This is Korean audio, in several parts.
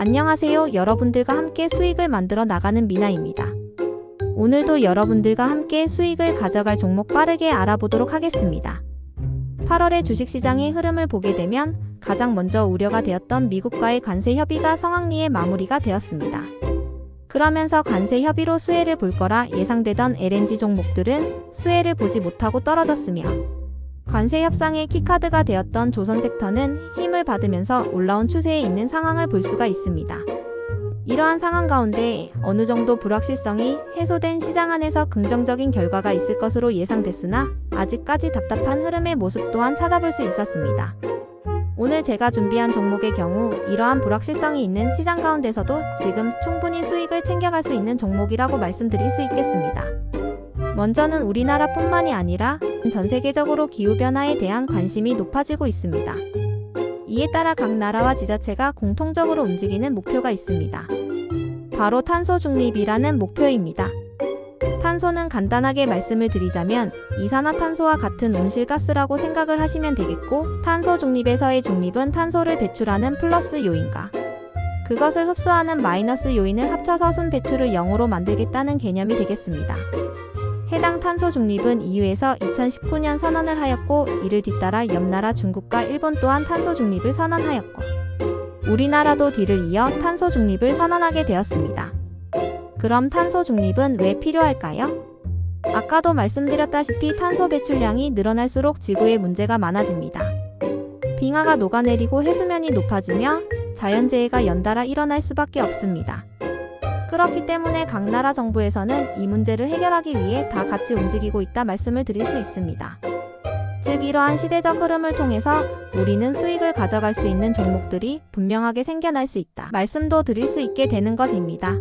안녕하세요. 여러분들과 함께 수익을 만들어 나가는 미나입니다. 오늘도 여러분들과 함께 수익을 가져갈 종목 빠르게 알아보도록 하겠습니다. 8월의 주식시장의 흐름을 보게 되면 가장 먼저 우려가 되었던 미국과의 관세 협의가 성황리에 마무리가 되었습니다. 그러면서 관세 협의로 수혜를 볼 거라 예상되던 LNG 종목들은 수혜를 보지 못하고 떨어졌으며 관세 협상의 키카드가 되었던 조선 섹터는 힘을 받으면서 올라온 추세에 있는 상황을 볼 수가 있습니다. 이러한 상황 가운데 어느 정도 불확실성이 해소된 시장 안에서 긍정적인 결과가 있을 것으로 예상됐으나 아직까지 답답한 흐름의 모습 또한 찾아볼 수 있었습니다. 오늘 제가 준비한 종목의 경우 이러한 불확실성이 있는 시장 가운데서도 지금 충분히 수익을 챙겨갈 수 있는 종목이라고 말씀드릴 수 있겠습니다. 먼저는 우리나라뿐만이 아니라 전 세계적으로 기후변화에 대한 관심이 높아지고 있습니다. 이에 따라 각 나라와 지자체가 공통적으로 움직이는 목표가 있습니다. 바로 탄소 중립이라는 목표입니다. 탄소는 간단하게 말씀을 드리자면 이산화탄소와 같은 온실가스라고 생각을 하시면 되겠고 탄소 중립에서의 중립은 탄소를 배출하는 플러스 요인과 그것을 흡수하는 마이너스 요인을 합쳐서 순 배출을 0으로 만들겠다는 개념이 되겠습니다. 해당 탄소 중립은 EU에서 2019년 선언을 하였고 이를 뒤따라 옆나라 중국과 일본 또한 탄소 중립을 선언하였고 우리나라도 뒤를 이어 탄소 중립을 선언하게 되었습니다. 그럼 탄소 중립은 왜 필요할까요? 아까도 말씀드렸다시피 탄소 배출량이 늘어날수록 지구에 문제가 많아집니다. 빙하가 녹아내리고 해수면이 높아지며 자연재해가 연달아 일어날 수밖에 없습니다. 그렇기 때문에 각 나라 정부에서는 이 문제를 해결하기 위해 다 같이 움직이고 있다 말씀을 드릴 수 있습니다. 즉 이러한 시대적 흐름을 통해서 우리는 수익을 가져갈 수 있는 종목들이 분명하게 생겨날 수 있다 말씀도 드릴 수 있게 되는 것입니다.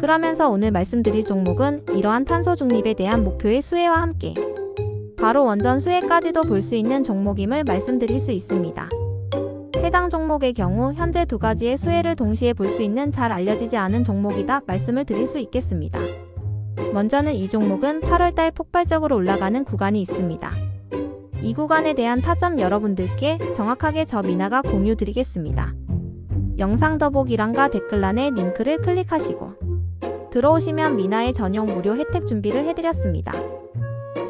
그러면서 오늘 말씀드릴 종목은 이러한 탄소 중립에 대한 목표의 수혜와 함께 바로 원전 수혜까지도 볼 수 있는 종목임을 말씀드릴 수 있습니다. 해당 종목의 경우 현재 두 가지의 수혜를 동시에 볼 수 있는 잘 알려지지 않은 종목이다 말씀을 드릴 수 있겠습니다. 먼저는 이 종목은 8월달 폭발적으로 올라가는 구간이 있습니다. 이 구간에 대한 타점 여러분들께 정확하게 저 미나가 공유 드리겠습니다. 영상 더보기란과 댓글란에 링크를 클릭하시고 들어오시면 미나의 전용 무료 혜택 준비를 해드렸습니다.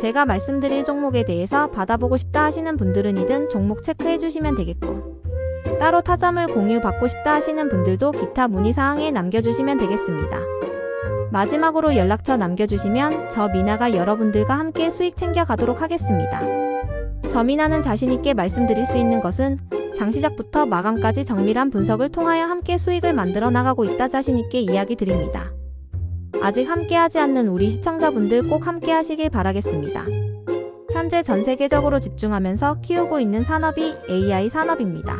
제가 말씀드릴 종목에 대해서 받아보고 싶다 하시는 분들은 이든 종목 체크해 주시면 되겠고 따로 타점을 공유받고 싶다 하시는 분들도 기타 문의사항에 남겨주시면 되겠습니다. 마지막으로 연락처 남겨주시면 저 미나가 여러분들과 함께 수익 챙겨가도록 하겠습니다. 저 미나는 자신있게 말씀드릴 수 있는 것은 장시작부터 마감까지 정밀한 분석을 통하여 함께 수익을 만들어 나가고 있다 자신있게 이야기 드립니다. 아직 함께하지 않는 우리 시청자분들 꼭 함께하시길 바라겠습니다. 현재 전 세계적으로 집중하면서 키우고 있는 산업이 AI 산업입니다.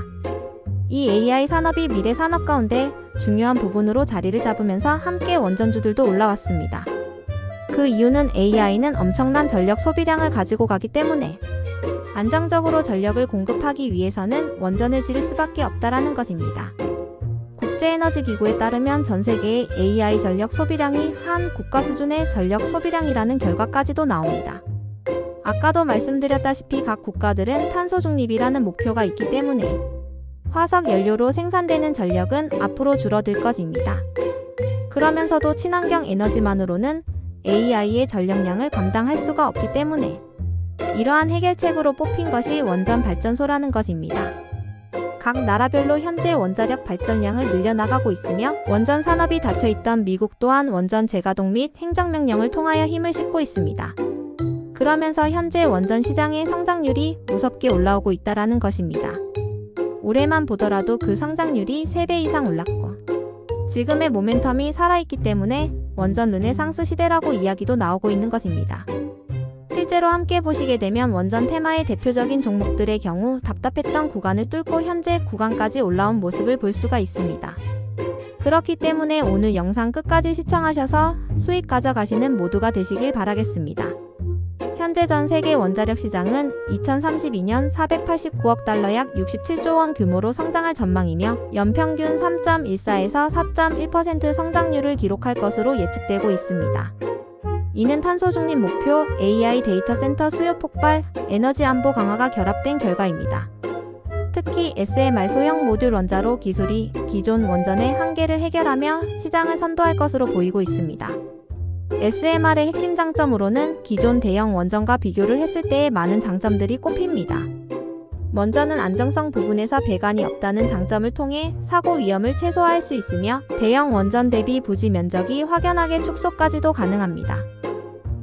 이 AI 산업이 미래 산업 가운데 중요한 부분으로 자리를 잡으면서 함께 원전주들도 올라왔습니다. 그 이유는 AI는 엄청난 전력 소비량을 가지고 가기 때문에 안정적으로 전력을 공급하기 위해서는 원전을 지을 수밖에 없다라는 것입니다. 국제에너지기구에 따르면 전 세계의 AI 전력 소비량이 한 국가 수준의 전력 소비량이라는 결과까지도 나옵니다. 아까도 말씀드렸다시피 각 국가들은 탄소 중립이라는 목표가 있기 때문에 화석 연료로 생산되는 전력은 앞으로 줄어들 것입니다. 그러면서도 친환경 에너지만으로는 AI의 전력량을 감당할 수가 없기 때문에 이러한 해결책으로 뽑힌 것이 원전 발전소라는 것입니다. 각 나라별로 현재 원자력 발전량을 늘려나가고 있으며 원전 산업이 닫혀있던 미국 또한 원전 재가동 및 행정명령을 통하여 힘을 싣고 있습니다. 그러면서 현재 원전 시장의 성장률이 무섭게 올라오고 있다라는 것입니다. 올해만 보더라도 그 성장률이 3배 이상 올랐고 지금의 모멘텀이 살아있기 때문에 원전 르네상스 시대라고 이야기도 나오고 있는 것입니다. 실제로 함께 보시게 되면 원전 테마의 대표적인 종목들의 경우 답답했던 구간을 뚫고 현재 구간까지 올라온 모습을 볼 수가 있습니다. 그렇기 때문에 오늘 영상 끝까지 시청하셔서 수익 가져가시는 모두가 되시길 바라겠습니다. 현재 전 세계 원자력 시장은 2032년 489억 달러 약 67조 원 규모로 성장할 전망이며 연평균 3.14에서 4.1% 성장률을 기록할 것으로 예측되고 있습니다. 이는 탄소 중립 목표, AI 데이터 센터 수요 폭발, 에너지 안보 강화가 결합된 결과입니다. 특히 SMR 소형 모듈 원자로 기술이 기존 원전의 한계를 해결하며 시장을 선도할 것으로 보이고 있습니다. SMR의 핵심 장점으로는 기존 대형 원전과 비교를 했을 때의 많은 장점들이 꼽힙니다. 먼저는 안정성 부분에서 배관이 없다는 장점을 통해 사고 위험을 최소화할 수 있으며 대형 원전 대비 부지 면적이 확연하게 축소까지도 가능합니다.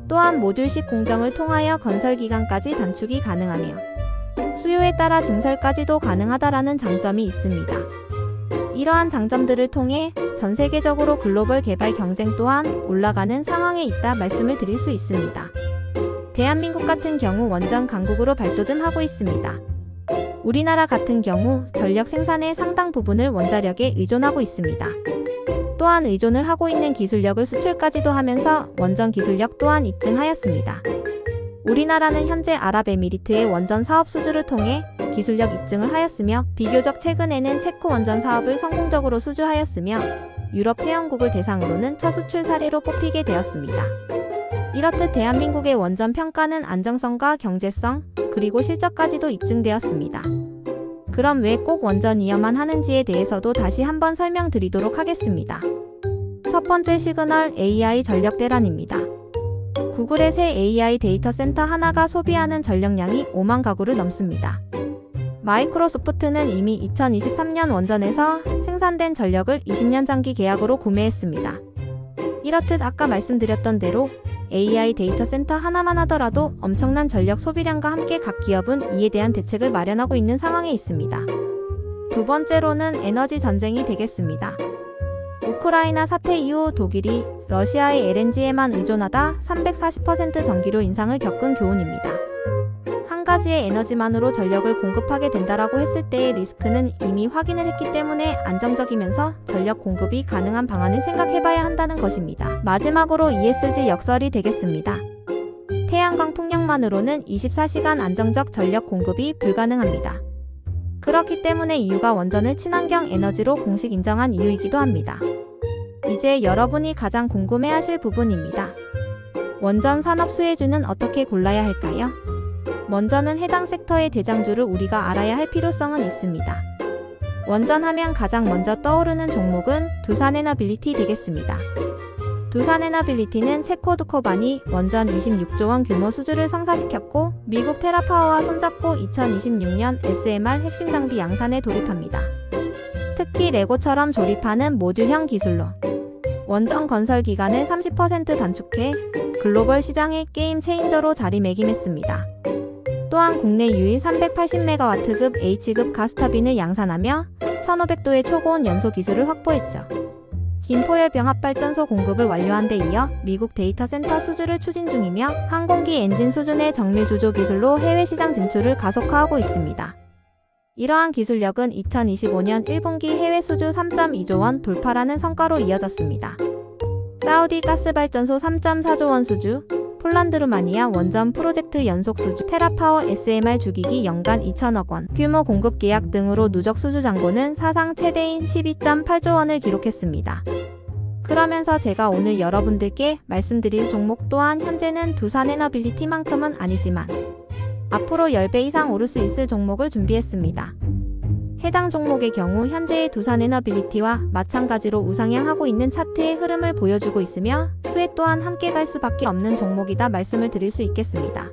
또한 모듈식 공정을 통하여 건설 기간까지 단축이 가능하며 수요에 따라 증설까지도 가능하다라는 장점이 있습니다. 이러한 장점들을 통해 전 세계적으로 글로벌 개발 경쟁 또한 올라가는 상황에 있다 말씀을 드릴 수 있습니다. 대한민국 같은 경우 원전 강국으로 발돋움하고 있습니다. 우리나라 같은 경우 전력 생산의 상당 부분을 원자력에 의존하고 있습니다. 또한 의존을 하고 있는 기술력을 수출까지도 하면서 원전 기술력 또한 입증하였습니다. 우리나라는 현재 아랍에미리트의 원전 사업 수주를 통해 기술력 입증을 하였으며 비교적 최근에는 체코 원전 사업을 성공적으로 수주하였으며 유럽 회원국을 대상으로는 첫 수출 사례로 뽑히게 되었습니다. 이렇듯 대한민국의 원전 평가는 안정성과 경제성 그리고 실적까지도 입증되었습니다. 그럼 왜 꼭 원전 이어만 하는지에 대해서도 다시 한번 설명드리도록 하겠습니다. 첫 번째 시그널 AI 전력 대란입니다. 구글의 새 AI 데이터 센터 하나가 소비하는 전력량이 5만 가구를 넘습니다. 마이크로소프트는 이미 2023년 원전에서 생산된 전력을 20년 장기 계약으로 구매했습니다. 이렇듯 아까 말씀드렸던 대로 AI 데이터 센터 하나만 하더라도 엄청난 전력 소비량과 함께 각 기업은 이에 대한 대책을 마련하고 있는 상황에 있습니다. 두 번째로는 에너지 전쟁이 되겠습니다. 우크라이나 사태 이후 독일이 러시아의 LNG에만 의존하다 340% 전기료 인상을 겪은 교훈입니다. 한 가지의 에너지만으로 전력을 공급하게 된다라고 했을 때의 리스크는 이미 확인을 했기 때문에 안정적이면서 전력 공급이 가능한 방안을 생각해봐야 한다는 것입니다. 마지막으로 ESG 역설이 되겠습니다. 태양광 풍력만으로는 24시간 안정적 전력 공급이 불가능합니다. 그렇기 때문에 이유가 원전을 친환경 에너지로 공식 인정한 이유이기도 합니다. 이제 여러분이 가장 궁금해하실 부분입니다. 원전 산업 수혜주는 어떻게 골라야 할까요? 먼저는 해당 섹터의 대장주를 우리가 알아야 할 필요성은 있습니다. 원전하면 가장 먼저 떠오르는 종목은 두산에너빌리티 되겠습니다. 두산 에너빌리티는 체코드코반이 원전 26조 원 규모 수주를 성사시켰고 미국 테라파워와 손잡고 2026년 SMR 핵심 장비 양산에 돌입합니다. 특히 레고처럼 조립하는 모듈형 기술로 원전 건설 기간을 30% 단축해 글로벌 시장의 게임 체인저로 자리매김했습니다. 또한 국내 유일 380MW급 H급 가스터빈을 양산하며 1500도의 초고온 연소 기술을 확보했죠. 김포열 병합발전소 공급을 완료한 데 이어 미국 데이터 센터 수주를 추진 중이며 항공기 엔진 수준의 정밀 조조 기술로 해외 시장 진출을 가속화하고 있습니다. 이러한 기술력은 2025년 1분기 해외 수주 3.2조 원 돌파라는 성과로 이어졌습니다. 사우디 가스발전소 3.4조 원 수주, 폴란드 루마니아 원전 프로젝트 연속 수주, 테라파워 SMR 주기기 연간 2천억 원, 규모 공급 계약 등으로 누적 수주 잔고는 사상 최대인 12.8조 원을 기록했습니다. 그러면서 제가 오늘 여러분들께 말씀드릴 종목 또한 현재는 두산 에너빌리티만큼은 아니지만 앞으로 10배 이상 오를 수 있을 종목을 준비했습니다. 해당 종목의 경우 현재의 두산 에너빌리티와 마찬가지로 우상향하고 있는 차트의 흐름을 보여주고 있으며 수혜 또한 함께 갈 수밖에 없는 종목이다 말씀을 드릴 수 있겠습니다.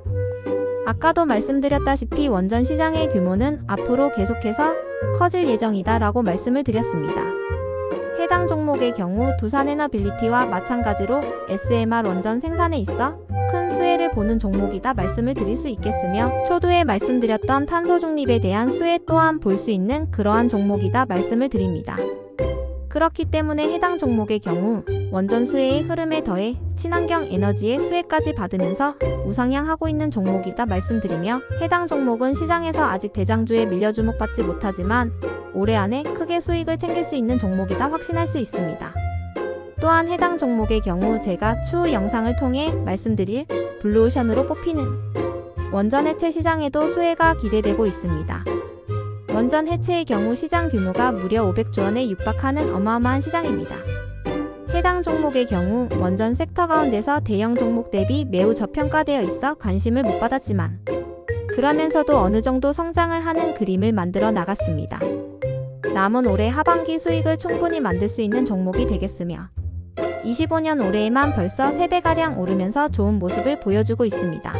아까도 말씀드렸다시피 원전 시장의 규모는 앞으로 계속해서 커질 예정이다 라고 말씀을 드렸습니다. 해당 종목의 경우 두산 에너빌리티와 마찬가지로 SMR 원전 생산에 있어 큰 수혜를 보는 종목이다 말씀을 드릴 수 있겠으며 초두에 말씀드렸던 탄소 중립에 대한 수혜 또한 볼 수 있는 그러한 종목이다 말씀을 드립니다. 그렇기 때문에 해당 종목의 경우 원전 수혜의 흐름에 더해 친환경 에너지의 수혜까지 받으면서 우상향하고 있는 종목이다 말씀드리며 해당 종목은 시장에서 아직 대장주에 밀려 주목받지 못하지만 올해 안에 크게 수익을 챙길 수 있는 종목이다 확신할 수 있습니다. 또한 해당 종목의 경우 제가 추후 영상을 통해 말씀드릴 블루오션으로 뽑히는 원전 해체 시장에도 수혜가 기대되고 있습니다. 원전 해체의 경우 시장 규모가 무려 500조 원에 육박하는 어마어마한 시장입니다. 해당 종목의 경우 원전 섹터 가운데서 대형 종목 대비 매우 저평가되어 있어 관심을 못 받았지만 그러면서도 어느 정도 성장을 하는 그림을 만들어 나갔습니다. 남은 올해 하반기 수익을 충분히 만들 수 있는 종목이 되겠으며 25년 올해에만 벌써 3배가량 오르면서 좋은 모습을 보여주고 있습니다.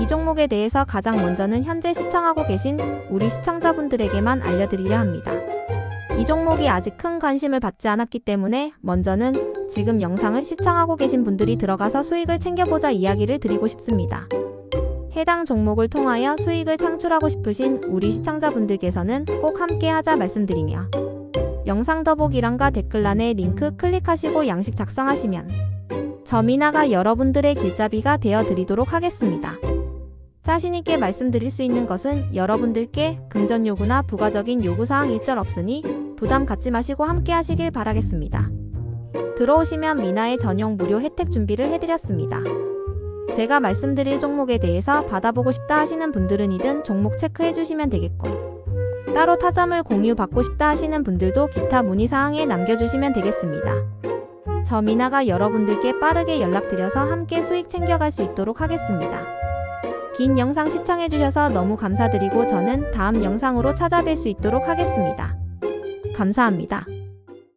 이 종목에 대해서 가장 먼저는 현재 시청하고 계신 우리 시청자분들에게만 알려드리려 합니다. 이 종목이 아직 큰 관심을 받지 않았기 때문에 먼저는 지금 영상을 시청하고 계신 분들이 들어가서 수익을 챙겨보자 이야기를 드리고 싶습니다. 해당 종목을 통하여 수익을 창출하고 싶으신 우리 시청자분들께서는 꼭 함께 하자 말씀드리며 영상 더보기란과 댓글란에 링크 클릭하시고 양식 작성하시면 저미나가 여러분들의 길잡이가 되어 드리도록 하겠습니다. 자신있게 말씀드릴 수 있는 것은 여러분들께 금전 요구나 부가적인 요구사항 일절 없으니 부담 갖지 마시고 함께 하시길 바라겠습니다. 들어오시면 미나의 전용 무료 혜택 준비를 해드렸습니다. 제가 말씀드릴 종목에 대해서 받아보고 싶다 하시는 분들은 종목 체크해 주시면 되겠고 따로 타점을 공유 받고 싶다 하시는 분들도 기타 문의 사항에 남겨주시면 되겠습니다. 저 미나가 여러분들께 빠르게 연락드려서 함께 수익 챙겨갈 수 있도록 하겠습니다. 긴 영상 시청해주셔서 너무 감사드리고 저는 다음 영상으로 찾아뵐 수 있도록 하겠습니다. 감사합니다.